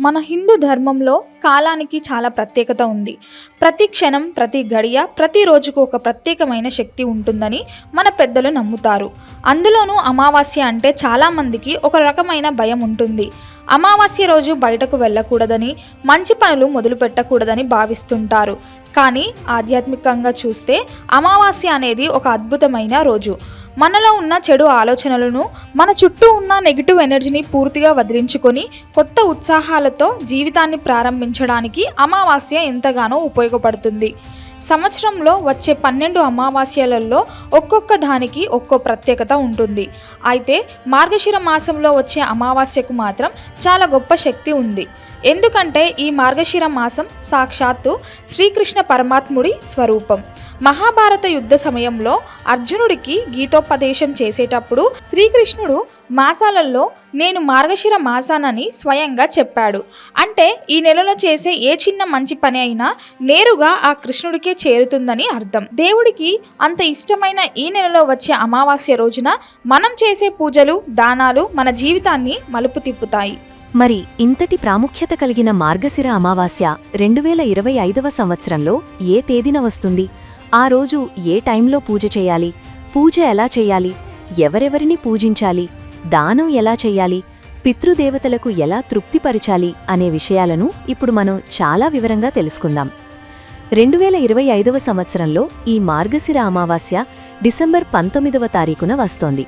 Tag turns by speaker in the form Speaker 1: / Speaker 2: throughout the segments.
Speaker 1: మన హిందూ ధర్మంలో కాలానికి చాలా ప్రత్యేకత ఉంది. ప్రతి క్షణం ప్రతి గడియ ప్రతి రోజుకు ఒక ప్రత్యేకమైన శక్తి ఉంటుందని మన పెద్దలు నమ్ముతారు. అందులోనూ అమావాస్య అంటే చాలామందికి ఒక రకమైన భయం ఉంటుంది. అమావాస్య రోజు బయటకు వెళ్ళకూడదని మంచి పనులు మొదలు పెట్టకూడదని భావిస్తుంటారు. కానీ ఆధ్యాత్మికంగా చూస్తే అమావాస్య అనేది ఒక అద్భుతమైన రోజు. మనలో ఉన్న చెడు ఆలోచనలను మన చుట్టూ ఉన్న నెగిటివ్ ఎనర్జీని పూర్తిగా వదిలించుకొని కొత్త ఉత్సాహాలతో జీవితాన్ని ప్రారంభించడానికి అమావాస్య ఎంతగానో ఉపయోగపడుతుంది. సంవత్సరంలో వచ్చే పన్నెండు అమావాస్యలలో ఒక్కొక్క దానికి ఒక్కో ప్రత్యేకత ఉంటుంది. అయితే మార్గశిర మాసంలో వచ్చే అమావాస్యకు మాత్రం చాలా గొప్ప శక్తి ఉంది. ఎందుకంటే ఈ మార్గశిర మాసం సాక్షాత్తు శ్రీకృష్ణ పరమాత్ముడి స్వరూపం. మహాభారత యుద్ధ సమయంలో అర్జునుడికి గీతోపదేశం చేసేటప్పుడు శ్రీకృష్ణుడు మాసాలలో నేను మార్గశిర మాసానని స్వయంగా చెప్పాడు. అంటే ఈ నెలలో చేసే ఏ చిన్న మంచి పని అయినా నేరుగా ఆ కృష్ణుడికే చేరుతుందని అర్థం. దేవుడికి అంత ఇష్టమైన ఈ నెలలో వచ్చే అమావాస్య రోజున మనం చేసే పూజలు దానాలు మన జీవితాన్ని మలుపు తిప్పుతాయి.
Speaker 2: మరి ఇంతటి ప్రాముఖ్యత కలిగిన మార్గశిర అమావాస్య రెండు వేల ఇరవై ఐదవ సంవత్సరంలో ఏ తేదీన వస్తుంది? ఆ రోజు ఏ టైంలో పూజ చేయాలి? పూజ ఎలా చేయాలి? ఎవరెవరిని పూజించాలి? దానం ఎలా చెయ్యాలి పితృదేవతలకు ఎలా తృప్తిపరచాలి అనే విషయాలను ఇప్పుడు మనం చాలా వివరంగా తెలుసుకుందాం. రెండు వేల ఇరవై ఐదవ సంవత్సరంలో ఈ మార్గశిర అమావాస్య డిసెంబర్ పంతొమ్మిదవ తారీఖున వస్తోంది.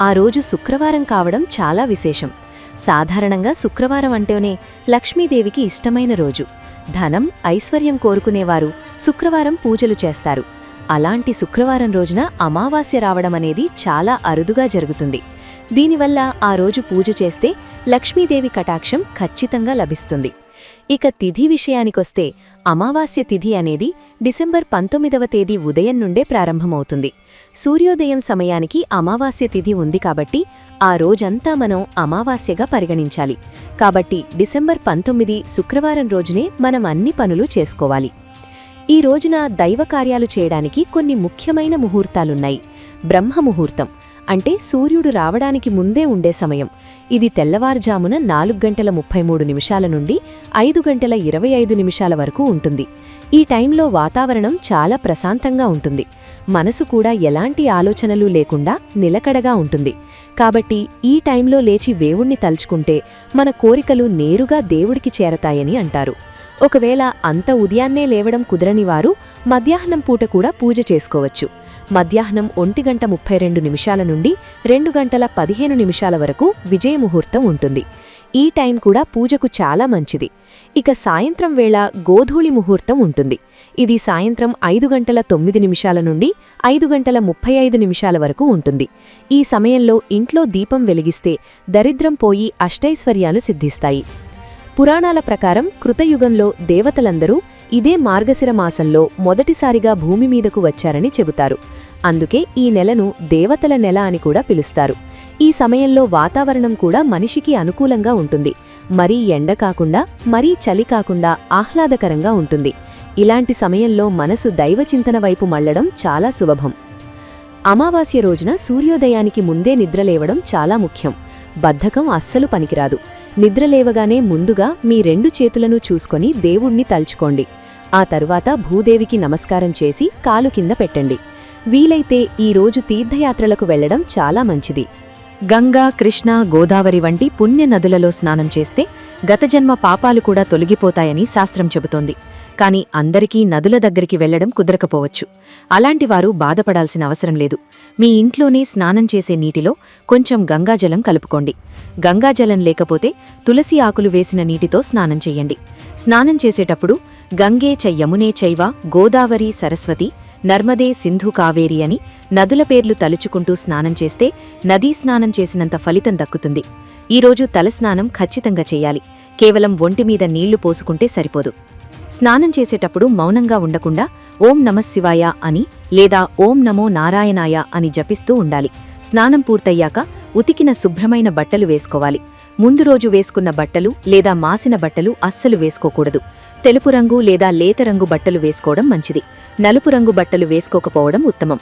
Speaker 2: ఆ రోజు శుక్రవారం కావడం చాలా విశేషం. సాధారణంగా శుక్రవారం అంటేనే లక్ష్మీదేవికి ఇష్టమైన రోజు. ధనం ఐశ్వర్యం కోరుకునేవారు శుక్రవారం పూజలు చేస్తారు. అలాంటి శుక్రవారం రోజున అమావాస్య రావడం అనేది చాలా అరుదుగా జరుగుతుంది. దీనివల్ల ఆ రోజు పూజ చేస్తే లక్ష్మీదేవి కటాక్షం ఖచ్చితంగా లభిస్తుంది. ఇక తిథి విషయానికొస్తే అమావాస్య తిథి అనేది డిసెంబర్ పంతొమ్మిదవ తేదీ ఉదయం నుండే ప్రారంభమవుతుంది. సూర్యోదయం సమయానికి అమావాస్య తిథి ఉంది కాబట్టి ఆ రోజంతా మనం అమావాస్యగా పరిగణించాలి. కాబట్టి డిసెంబర్ పంతొమ్మిది శుక్రవారం రోజునే మనం అన్ని పనులు చేసుకోవాలి. ఈ రోజున దైవ కార్యాలు చేయడానికి కొన్ని ముఖ్యమైన ముహూర్తాలున్నాయి. బ్రహ్మ ముహూర్తం అంటే సూర్యుడు రావడానికి ముందే ఉండే సమయం. ఇది తెల్లవారుజామున నాలుగు గంటల ముప్పై మూడు నిమిషాల నుండి ఐదు గంటల ఇరవై ఐదు నిమిషాల వరకు ఉంటుంది. ఈ టైంలో వాతావరణం చాలా ప్రశాంతంగా ఉంటుంది. మనసు కూడా ఎలాంటి ఆలోచనలు లేకుండా నిలకడగా ఉంటుంది. కాబట్టి ఈ టైంలో లేచి వేవుణ్ణి తలుచుకుంటే మన కోరికలు నేరుగా దేవుడికి చేరతాయని అంటారు. ఒకవేళ అంత ఉదయాన్నే లేవడం కుదరని వారు మధ్యాహ్నం పూట కూడా పూజ చేసుకోవచ్చు. మధ్యాహ్నం ఒంటి గంట ముప్పై రెండు నిమిషాల నుండి రెండు గంటల పదిహేను నిమిషాల వరకు విజయముహూర్తం ఉంటుంది. ఈ టైం కూడా పూజకు చాలా మంచిది. ఇక సాయంత్రం వేళ గోధూళి ముహూర్తం ఉంటుంది. ఇది సాయంత్రం ఐదు గంటల తొమ్మిది నిమిషాల నుండి ఐదు గంటల ముప్పై ఐదు నిమిషాల వరకు ఉంటుంది. ఈ సమయంలో ఇంట్లో దీపం వెలిగిస్తే దరిద్రం పోయి అష్టైశ్వర్యాలు సిద్ధిస్తాయి. పురాణాల ప్రకారం కృతయుగంలో దేవతలందరూ ఇదే మార్గశిర మాసంలో మొదటిసారిగా భూమి మీదకు వచ్చారని చెబుతారు. అందుకే ఈ నెలను దేవతల నెల అని కూడా పిలుస్తారు. ఈ సమయంలో వాతావరణం కూడా మనిషికి అనుకూలంగా ఉంటుంది. మరీ ఎండ కాకుండా మరీ చలి కాకుండా ఆహ్లాదకరంగా ఉంటుంది. ఇలాంటి సమయంలో మనసు దైవచింతన వైపు మళ్ళడం చాలా సులభం. అమావాస్య రోజున సూర్యోదయానికి ముందే నిద్రలేవడం చాలా ముఖ్యం. బద్ధకం అస్సలు పనికిరాదు. నిద్రలేవగానే ముందుగా మీ రెండు చేతులను చూసుకొని దేవుణ్ణి తలుచుకోండి. ఆ తరువాత భూదేవికి నమస్కారం చేసి కాలు కింద పెట్టండి. వీలైతే ఈరోజు తీర్థయాత్రలకు వెళ్ళడం చాలా మంచిది. గంగా కృష్ణ గోదావరి వంటి పుణ్య నదులలో స్నానం చేస్తే గతజన్మ పాపాలు కూడా తొలగిపోతాయని శాస్త్రం చెబుతోంది. కాని అందరికీ నదుల దగ్గరికి వెళ్ళడం కుదరకపోవచ్చు. అలాంటివారు బాధపడాల్సిన అవసరం లేదు. మీ ఇంట్లోనే స్నానం చేసే నీటిలో కొంచెం గంగాజలం కలుపుకోండి. గంగాజలం లేకపోతే తులసి ఆకులు వేసిన నీటితో స్నానం చెయ్యండి స్నానం చేసేటప్పుడు గంగే చ యమునే చైవ గోదావరి సరస్వతి నర్మదే సింధు కావేరి అని నదుల పేర్లు తలుచుకుంటూ స్నానం చేస్తే నదీ స్నానం చేసినంత ఫలితం దక్కుతుంది. ఈరోజు తలస్నానం ఖచ్చితంగా చేయాలి. కేవలం ఒంటిమీద నీళ్ళు పోసుకుంటే సరిపోదు. స్నానం చేసేటప్పుడు మౌనంగా ఉండకుండా ఓం నమశివాయ అని లేదా ఓం నమో నారాయణాయ అని జపిస్తూ ఉండాలి. స్నానం పూర్తయ్యాక ఉతికిన శుభ్రమైన బట్టలు వేసుకోవాలి. ముందు రోజు వేసుకున్న బట్టలు లేదా మాసిన బట్టలు అస్సలు వేసుకోకూడదు. తెలుపు రంగు లేదా లేత రంగు బట్టలు వేసుకోవడం మంచిది. నలుపు రంగు బట్టలు వేసుకోకపోవడం ఉత్తమం.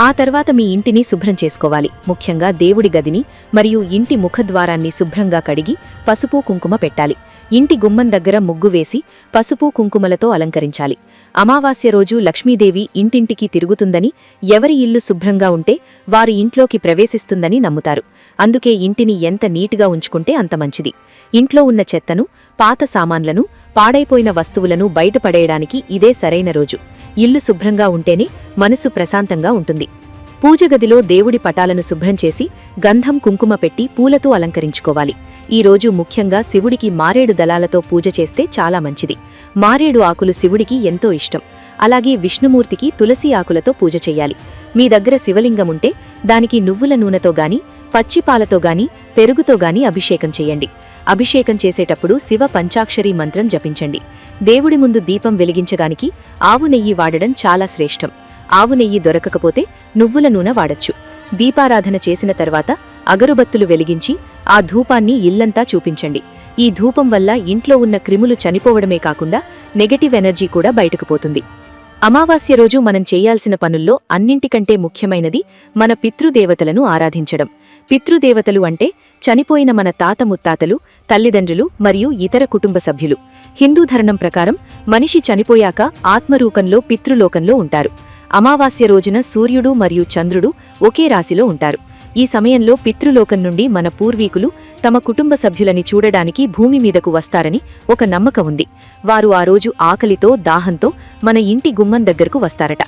Speaker 2: ఆ తర్వాత మీ ఇంటిని శుభ్రం చేసుకోవాలి. ముఖ్యంగా దేవుడి గదిని మరియు ఇంటి ముఖద్వారాన్ని శుభ్రంగా కడిగి పసుపు కుంకుమ పెట్టాలి. ఇంటి గుమ్మం దగ్గర ముగ్గు వేసి పసుపు కుంకుమలతో అలంకరించాలి. అమావాస్య రోజు లక్ష్మీదేవి ఇంటింటికి తిరుగుతుందని ఎవరి ఇల్లు శుభ్రంగా ఉంటే వారి ఇంట్లోకి ప్రవేశిస్తుందని నమ్ముతారు. అందుకే ఇంటిని ఎంత నీటుగా ఉంచుకుంటే అంత మంచిది. ఇంట్లో ఉన్న చెత్తను పాత సామాన్లను పాడైపోయిన వస్తువులను బయటపడేయడానికి ఇదే సరైన రోజు. ఇల్లు శుభ్రంగా ఉంటేనే మనసు ప్రశాంతంగా ఉంటుంది. పూజగదిలో దేవుడి పటాలను శుభ్రం చేసి గంధం కుంకుమ పెట్టి పూలతో అలంకరించుకోవాలి. ఈ రోజు ముఖ్యంగా శివుడికి మారేడు దళాలతో పూజ చేస్తే చాలా మంచిది. మారేడు ఆకులు శివుడికి ఎంతో ఇష్టం. అలాగే విష్ణుమూర్తికి తులసి ఆకులతో పూజ చెయ్యాలి మీ దగ్గర శివలింగం ఉంటే దానికి నువ్వుల నూనెతో గాని పచ్చిపాలతో గాని పెరుగుతో గాని అభిషేకం చెయ్యండి అభిషేకం చేసేటప్పుడు శివ పంచాక్షరి మంత్రం జపించండి. దేవుడి ముందు దీపం వెలిగించగానికి ఆవు నెయ్యి వాడడం చాలా శ్రేష్టం. ఆవు నెయ్యి దొరకకపోతే నువ్వుల నూనె వాడచ్చు. దీపారాధన చేసిన తర్వాత అగరుబత్తులు వెలిగించి ఆ ధూపాన్ని ఇల్లంతా చూపించండి. ఈ ధూపం వల్ల ఇంట్లో ఉన్న క్రిములు చనిపోవడమే కాకుండా నెగటివ్ ఎనర్జీ కూడా బయటకు పోతుంది. అమావాస్య రోజు మనం చేయాల్సిన పనుల్లో అన్నింటికంటే ముఖ్యమైనది మన పితృదేవతలను ఆరాధించడం. పితృదేవతలు అంటే చనిపోయిన మన తాత ముత్తాతలు తల్లిదండ్రులు మరియు ఇతర కుటుంబ సభ్యులు. హిందూ ధర్మం ప్రకారం మనిషి చనిపోయాక ఆత్మరూపంలో పితృలోకంలో ఉంటారు. అమావాస్య రోజున సూర్యుడు మరియు చంద్రుడు ఒకే రాశిలో ఉంటారు. ఈ సమయంలో పితృలోకం నుండి మన పూర్వీకులు తమ కుటుంబ సభ్యులని చూడడానికి భూమి మీదకు వస్తారని ఒక నమ్మకం ఉంది. వారు ఆ రోజు ఆకలితో దాహంతో మన ఇంటి గుమ్మం దగ్గరకు వస్తారట.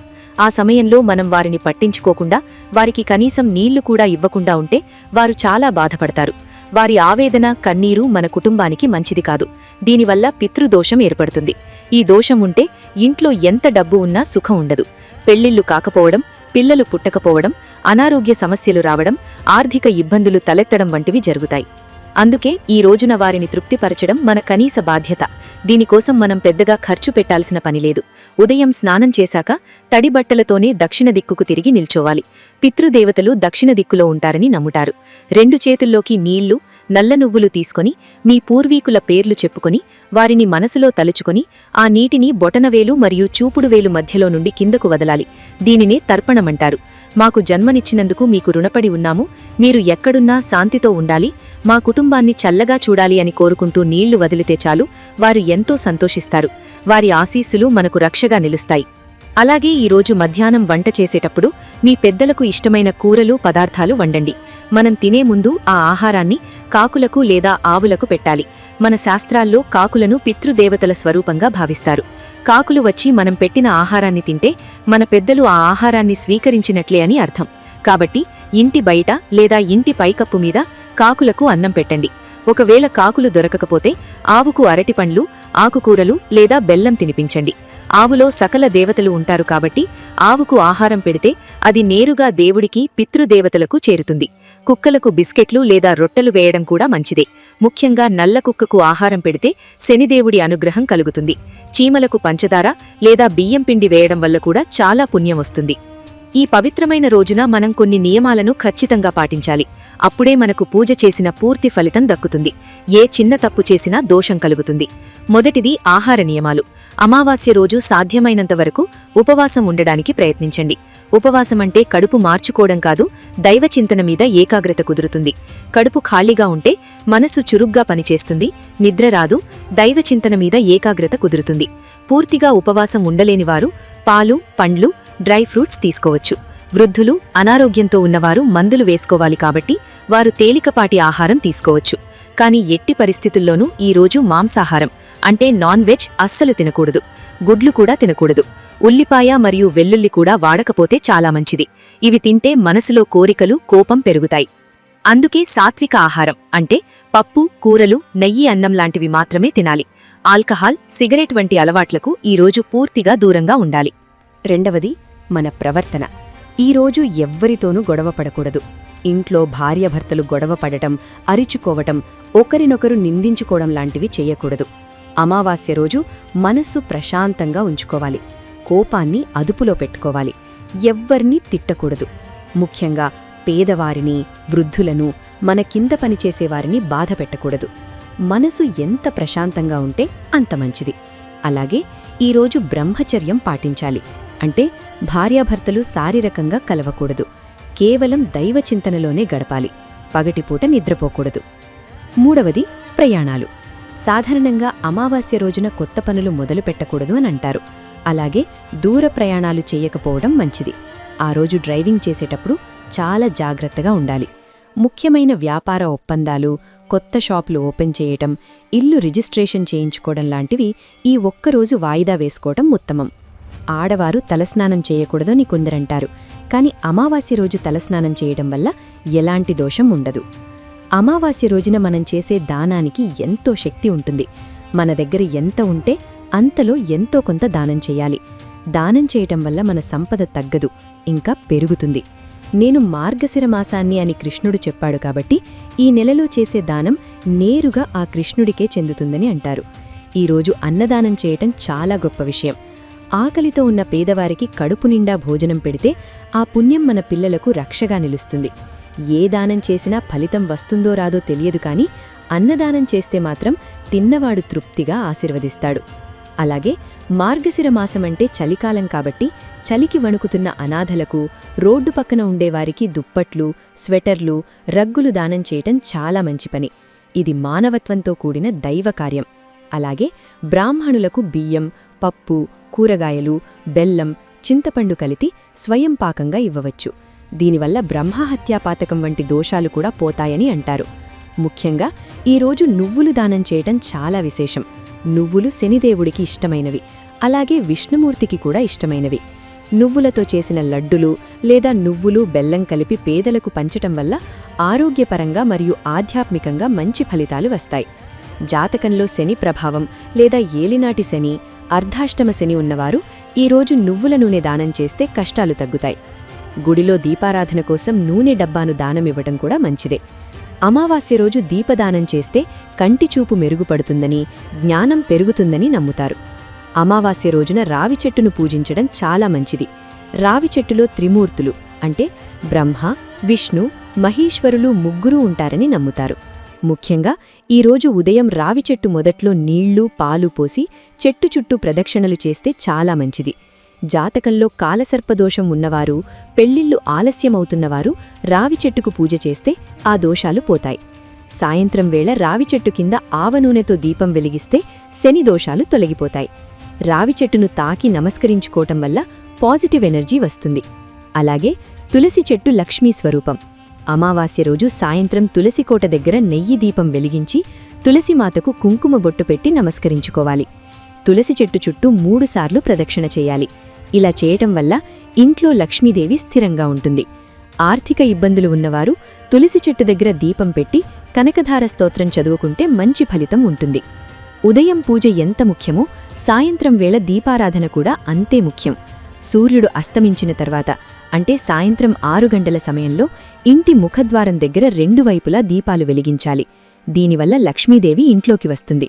Speaker 2: ఆ సమయంలో మనం వారిని పట్టించుకోకుండా వారికి కనీసం నీళ్ళు కూడా ఇవ్వకుండా ఉంటే వారు చాలా బాధపడతారు. వారి ఆవేదన కన్నీరు మన కుటుంబానికి మంచిది కాదు. దీనివల్ల పితృదోషం ఏర్పడుతుంది. ఈ దోషం ఉంటే ఇంట్లో ఎంత డబ్బు ఉన్నా సుఖం ఉండదు. పెళ్ళిళ్ళు కాకపోవడం పిల్లలు పుట్టకపోవడం అనారోగ్య సమస్యలు రావడం ఆర్థిక ఇబ్బందులు తలెత్తడం వంటివి జరుగుతాయి. అందుకే ఈ రోజున వారిని తృప్తిపరచడం మన కనీస బాధ్యత. దీనికోసం మనం పెద్దగా ఖర్చు పెట్టాల్సిన పనిలేదు ఉదయం స్నానం చేశాక తడి బట్టలతోనే దక్షిణ దిక్కుకు తిరిగి నిల్చోవాలి. పితృదేవతలు దక్షిణ దిక్కులో ఉంటారని నమ్ముటారు రెండు చేతుల్లోకి నీళ్ళు నల్ల నువ్వులు తీసుకొని మీ పూర్వీకుల పేర్లు చెప్పుకొని వారిని మనసులో తలుచుకొని ఆ నీటిని బొటనవేలు మరియు చూపుడువేలు మధ్యలో నుండి కిందకు వదలాలి. దీనినే తర్పణమంటారు. మాకు జన్మనిచ్చినందుకు మీకు రుణపడి ఉన్నాము. మీరు ఎక్కడున్నా శాంతితో ఉండాలి. మా కుటుంబాన్ని చల్లగా చూడాలి అని కోరుకుంటూ నీళ్ళు వదిలితే చాలు. వారు ఎంతో సంతోషిస్తారు. వారి ఆశీస్సులు మనకు రక్షగా నిలుస్తాయి. అలాగే ఈరోజు మధ్యాహ్నం వంట చేసేటప్పుడు మీ పెద్దలకు ఇష్టమైన కూరలు పదార్థాలు వండండి. మనం తినే ముందు ఆ ఆహారాన్ని కాకులకు లేదా ఆవులకు పెట్టాలి. మన శాస్త్రాల్లో కాకులను పితృదేవతల స్వరూపంగా భావిస్తారు. కాకులు వచ్చి మనం పెట్టిన ఆహారాన్ని తింటే మన పెద్దలు ఆ ఆహారాన్ని స్వీకరించినట్లే అని అర్థం. కాబట్టి ఇంటి బయట లేదా ఇంటి పైకప్పు మీద కాకులకు అన్నం పెట్టండి. ఒకవేళ కాకులు దొరకకపోతే ఆవుకు అరటిపండ్లు ఆకుకూరలు లేదా బెల్లం తినిపించండి. ఆవులో సకల దేవతలు ఉంటారు కాబట్టి ఆవుకు ఆహారం పెడితే అది నేరుగా దేవుడికి పితృదేవతలకు చేరుతుంది. కుక్కలకు బిస్కెట్లు లేదా రొట్టెలు వేయడం కూడా మంచిదే. ముఖ్యంగా నల్ల కుక్కకు ఆహారం పెడితే శనిదేవుడి అనుగ్రహం కలుగుతుంది. చీమలకు పంచదార లేదా బియ్యం పిండి వేయడం వల్ల కూడా చాలా పుణ్యం వస్తుంది. ఈ పవిత్రమైన రోజున మనం కొన్ని నియమాలను ఖచ్చితంగా పాటించాలి. అప్పుడే మనకు పూజ చేసిన పూర్తి ఫలితం దక్కుతుంది. ఏ చిన్న తప్పు చేసినా దోషం కలుగుతుంది. మొదటిది ఆహార నియమాలు. అమావాస్య రోజు సాధ్యమైనంత వరకు ఉపవాసం ఉండడానికి ప్రయత్నించండి. ఉపవాసం అంటే కడుపు మార్చుకోవడం కాదు దైవచింతన మీద ఏకాగ్రత కుదురుతుంది. కడుపు ఖాళీగా ఉంటే మనసు చురుగ్గా పనిచేస్తుంది నిద్ర రాదు దైవచింతన మీద ఏకాగ్రత కుదురుతుంది. పూర్తిగా ఉపవాసం ఉండలేనివారు పాలు పండ్లు డ్రై ఫ్రూట్స్ తీసుకోవచ్చు. వృద్ధులు అనారోగ్యంతో ఉన్నవారు మందులు వేసుకోవాలి కాబట్టి వారు తేలికపాటి ఆహారం తీసుకోవచ్చు. కానీ ఎట్టి పరిస్థితుల్లోనూ ఈ రోజు మాంసాహారం అంటే నాన్ వెజ్ అస్సలు తినకూడదు. గుడ్లు కూడా తినకూడదు. ఉల్లిపాయ మరియు వెల్లుల్లి కూడా వాడకపోతే చాలా మంచిది. ఇవి తింటే మనసులో కోరికలు కోపం పెరుగుతాయి. అందుకే సాత్విక ఆహారం అంటే పప్పు కూరలు నెయ్యి అన్నం లాంటివి మాత్రమే తినాలి. ఆల్కహాల్ సిగరెట్ వంటి అలవాట్లకు ఈరోజు పూర్తిగా దూరంగా ఉండాలి.
Speaker 3: రెండవది మన ప్రవర్తన. ఈరోజు ఎవ్వరితోనూ గొడవ పడకూడదు. ఇంట్లో భార్యాభర్తలు గొడవ పడటం అరిచుకోవటం ఒకరినొకరు నిందించుకోవడం లాంటివి చేయకూడదు. అమావాస్య రోజు మనస్సు ప్రశాంతంగా ఉంచుకోవాలి. కోపాన్ని అదుపులో పెట్టుకోవాలి. ఎవ్వర్నీ తిట్టకూడదు. ముఖ్యంగా పేదవారిని వృద్ధులను మన కింద పనిచేసేవారిని బాధ పెట్టకూడదు. మనసు ఎంత ప్రశాంతంగా ఉంటే అంత మంచిది. అలాగే ఈరోజు బ్రహ్మచర్యం పాటించాలి. అంటే భార్యాభర్తలు శారీరకంగా కలవకూడదు. కేవలం దైవ చింతనలోనే గడపాలి. పగటిపూట నిద్రపోకూడదు. మూడవది ప్రయాణాలు.
Speaker 2: సాధారణంగా అమావాస్య రోజున కొత్త పనులు మొదలు పెట్టకూడదు అని అంటారు. అలాగే దూర ప్రయాణాలు చేయకపోవడం మంచిది. ఆ రోజు డ్రైవింగ్ చేసేటప్పుడు చాలా జాగ్రత్తగా ఉండాలి. ముఖ్యమైన వ్యాపార ఒప్పందాలు కొత్త షాపులు ఓపెన్ చేయటం ఇల్లు రిజిస్ట్రేషన్ చేయించుకోవడం లాంటివి ఈ ఒక్కరోజు వాయిదా వేసుకోవటం ఉత్తమం. ఆడవారు తలస్నానం చేయకూడదు అని కొందరంటారు. కాని అమావాస్య రోజు తలస్నానం చేయడం వల్ల ఎలాంటి దోషం ఉండదు. అమావాస్య రోజున మనం చేసే దానానికి ఎంతో శక్తి ఉంటుంది. మన దగ్గర ఎంత ఉంటే అంతలో ఎంతో కొంత దానం చేయాలి. దానం చేయటం వల్ల మన సంపద తగ్గదు ఇంకా పెరుగుతుంది. నేను మార్గశిర మాసాన్ని అని కృష్ణుడు చెప్పాడు కాబట్టి ఈ నెలలో చేసే దానం నేరుగా ఆ కృష్ణుడికే చెందుతుందని అంటారు. ఈరోజు అన్నదానం చేయటం చాలా గొప్ప విషయం. ఆకలితో ఉన్న పేదవారికి కడుపు నిండా భోజనం పెడితే ఆ పుణ్యం మన పిల్లలకు రక్షగా నిలుస్తుంది. ఏ దానం చేసినా ఫలితం వస్తుందో రాదో తెలియదు కాని అన్నదానం చేస్తే మాత్రం తిన్నవాడు తృప్తిగా ఆశీర్వదిస్తాడు. అలాగే మార్గశిర మాసమంటే చలికాలం కాబట్టి చలికి వణుకుతున్న అనాథలకు రోడ్డు పక్కన ఉండేవారికి దుప్పట్లు స్వెటర్లు రగ్గులు దానం చేయటం చాలా మంచి పని. ఇది మానవత్వంతో కూడిన దైవకార్యం అలాగే బ్రాహ్మణులకు బియ్యం పప్పు కూరగాయలు బెల్లం చింతపండు కలిపి స్వయం పాకంగా ఇవ్వవచ్చు. దీనివల్ల బ్రహ్మహత్యాపాతకం వంటి దోషాలు కూడా పోతాయని అంటారు. ముఖ్యంగా ఈరోజు నువ్వులు దానం చేయటం చాలా విశేషం. నువ్వులు శనిదేవుడికి ఇష్టమైనవి. అలాగే విష్ణుమూర్తికి కూడా ఇష్టమైనవి. నువ్వులతో చేసిన లడ్డులు లేదా నువ్వులు బెల్లం కలిపి పేదలకు పంచటం వల్ల ఆరోగ్యపరంగా మరియు ఆధ్యాత్మికంగా మంచి ఫలితాలు వస్తాయి. జాతకంలో శని ప్రభావం లేదా ఏలినాటి శని అర్ధాష్టమ శని ఉన్నవారు ఈరోజు నువ్వుల నూనె దానం చేస్తే కష్టాలు తగ్గుతాయి. గుడిలో దీపారాధన కోసం నూనె డబ్బాను దానమివ్వటం కూడా మంచిదే. అమావాస్య రోజు దీపదానం చేస్తే కంటి చూపు మెరుగుపడుతుందని జ్ఞానం పెరుగుతుందని నమ్ముతారు. అమావాస్య రోజున రావి చెట్టును పూజించడం చాలా మంచిది. రావి చెట్టులో త్రిమూర్తులు అంటే బ్రహ్మ విష్ణు మహేశ్వరులు ముగ్గురూ ఉంటారని నమ్ముతారు. ముఖ్యంగా ఈరోజు ఉదయం రావి చెట్టు మొదట్లో నీళ్ళు పాలు పోసి చెట్టు చుట్టూ ప్రదక్షిణలు చేస్తే చాలా మంచిది. జాతకంలో కాలసర్పదోషం ఉన్నవారు పెళ్ళిళ్ళు ఆలస్యమవుతున్నవారు రావి చెట్టుకు పూజ చేస్తే ఆ దోషాలు పోతాయి. సాయంత్రం వేళ రావి చెట్టు కింద ఆవనూనెతో దీపం వెలిగిస్తే శని దోషాలు తొలగిపోతాయి. రావి చెట్టును తాకి నమస్కరించుకోవటం వల్ల పాజిటివ్ ఎనర్జీ వస్తుంది. అలాగే తులసి చెట్టు లక్ష్మీ స్వరూపం. అమావాస్య రోజు సాయంత్రం తులసికోట దగ్గర నెయ్యి దీపం వెలిగించి తులసిమాతకు కుంకుమ బొట్టు పెట్టి నమస్కరించుకోవాలి. తులసి చెట్టు చుట్టూ మూడుసార్లు ప్రదక్షిణ చేయాలి. ఇలా చేయటం వల్ల ఇంట్లో లక్ష్మీదేవి స్థిరంగా ఉంటుంది. ఆర్థిక ఇబ్బందులు ఉన్నవారు తులసి చెట్టు దగ్గర దీపం పెట్టి కనకధార స్తోత్రం చదువుకుంటే మంచి ఫలితం ఉంటుంది. ఉదయం పూజ ఎంత ముఖ్యమో సాయంత్రం వేళ దీపారాధన కూడా అంతే ముఖ్యం. సూర్యుడు అస్తమించిన తర్వాత అంటే సాయంత్రం ఆరు గంటల సమయంలో ఇంటి ముఖద్వారం దగ్గర రెండు వైపులా దీపాలు వెలిగించాలి. దీనివల్ల లక్ష్మీదేవి ఇంట్లోకి వస్తుంది.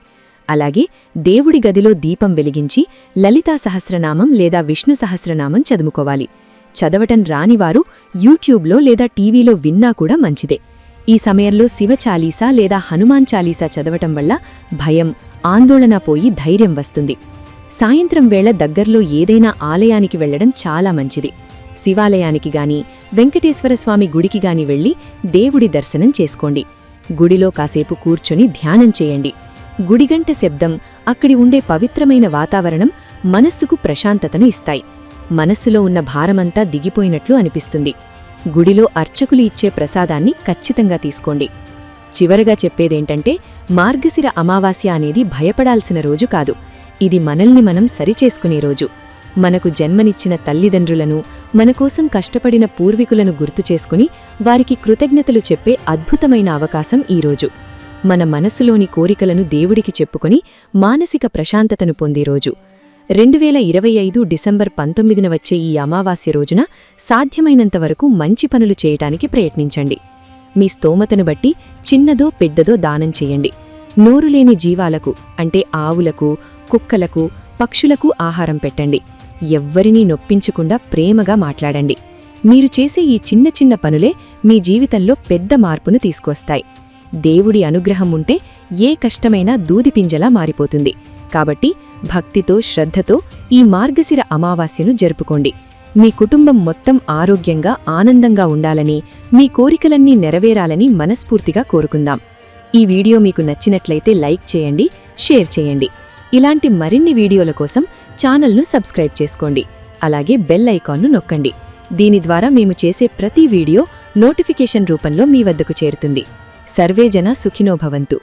Speaker 2: అలాగే దేవుడి గదిలో దీపం వెలిగించి లలితా సహస్రనామం లేదా విష్ణు సహస్రనామం చదువుకోవాలి. చదవటం రానివారు యూట్యూబ్లో లేదా టీవీలో విన్నా కూడా మంచిదే. ఈ సమయంలో శివ చాలీసా లేదా హనుమాన్ చాలీసా చదవటం వల్ల భయం ఆందోళన పోయి ధైర్యం వస్తుంది. సాయంత్రం వేళ దగ్గర్లో ఏదైనా ఆలయానికి వెళ్ళడం చాలా మంచిది. శివాలయానికి గాని వెంకటేశ్వరస్వామి గుడికి గాని వెళ్ళి దేవుడి దర్శనం చేసుకోండి. గుడిలో కాసేపు కూర్చొని ధ్యానం చేయండి. గుడిగంట శబ్దం అక్కడి ఉండే పవిత్రమైన వాతావరణం మనస్సుకు ప్రశాంతతను ఇస్తాయి. మనస్సులో ఉన్న భారమంతా దిగిపోయినట్లు అనిపిస్తుంది. గుడిలో అర్చకులు ఇచ్చే ప్రసాదాన్ని ఖచ్చితంగా తీసుకోండి. చివరగా చెప్పేదేంటంటే మార్గశిర అమావాస్య అనేది భయపడాల్సిన రోజు కాదు. ఇది మనల్ని మనం సరిచేసుకునే రోజు. మనకు జన్మనిచ్చిన తల్లిదండ్రులను మనకోసం కష్టపడిన పూర్వీకులను గుర్తు చేసుకుని వారికి కృతజ్ఞతలు చెప్పే అద్భుతమైన అవకాశం ఈరోజు మన మనస్సులోని కోరికలను దేవుడికి చెప్పుకొని మానసిక ప్రశాంతతను పొందే రోజు. రెండు వేల ఇరవై ఐదు డిసెంబర్ పంతొమ్మిదిన వచ్చే ఈ అమావాస్య రోజున సాధ్యమైనంతవరకు మంచి పనులు చేయటానికి ప్రయత్నించండి. మీ స్తోమతను బట్టి చిన్నదో పెద్దదో దానం చేయండి. నోరులేని జీవాలకు అంటే ఆవులకు కుక్కలకు పక్షులకు ఆహారం పెట్టండి. ఎవ్వరినీ నొప్పించకుండా ప్రేమగా మాట్లాడండి. మీరు చేసే ఈ చిన్న చిన్న పనులే మీ జీవితంలో పెద్ద మార్పును తీసుకొస్తాయి. దేవుడి అనుగ్రహం ఉంటే ఏ కష్టమైనా దూదిపింజలా మారిపోతుంది. కాబట్టి భక్తితో శ్రద్ధతో ఈ మార్గశిర అమావాస్యను జరుపుకోండి. మీ కుటుంబం మొత్తం ఆరోగ్యంగా ఆనందంగా ఉండాలని మీ కోరికలన్నీ నెరవేరాలని మనస్ఫూర్తిగా కోరుకుందాం. ఈ వీడియో మీకు నచ్చినట్లయితే లైక్ చేయండి షేర్ చేయండి. ఇలాంటి మరిన్ని వీడియోల కోసం ఛానల్ను సబ్స్క్రైబ్ చేసుకోండి. అలాగే బెల్ ఐకాన్ను నొక్కండి. దీని ద్వారా మేము చేసే ప్రతి వీడియో నోటిఫికేషన్ రూపంలో మీ వద్దకు చేరుతుంది. సర్వేజన సుఖినో భవంతు.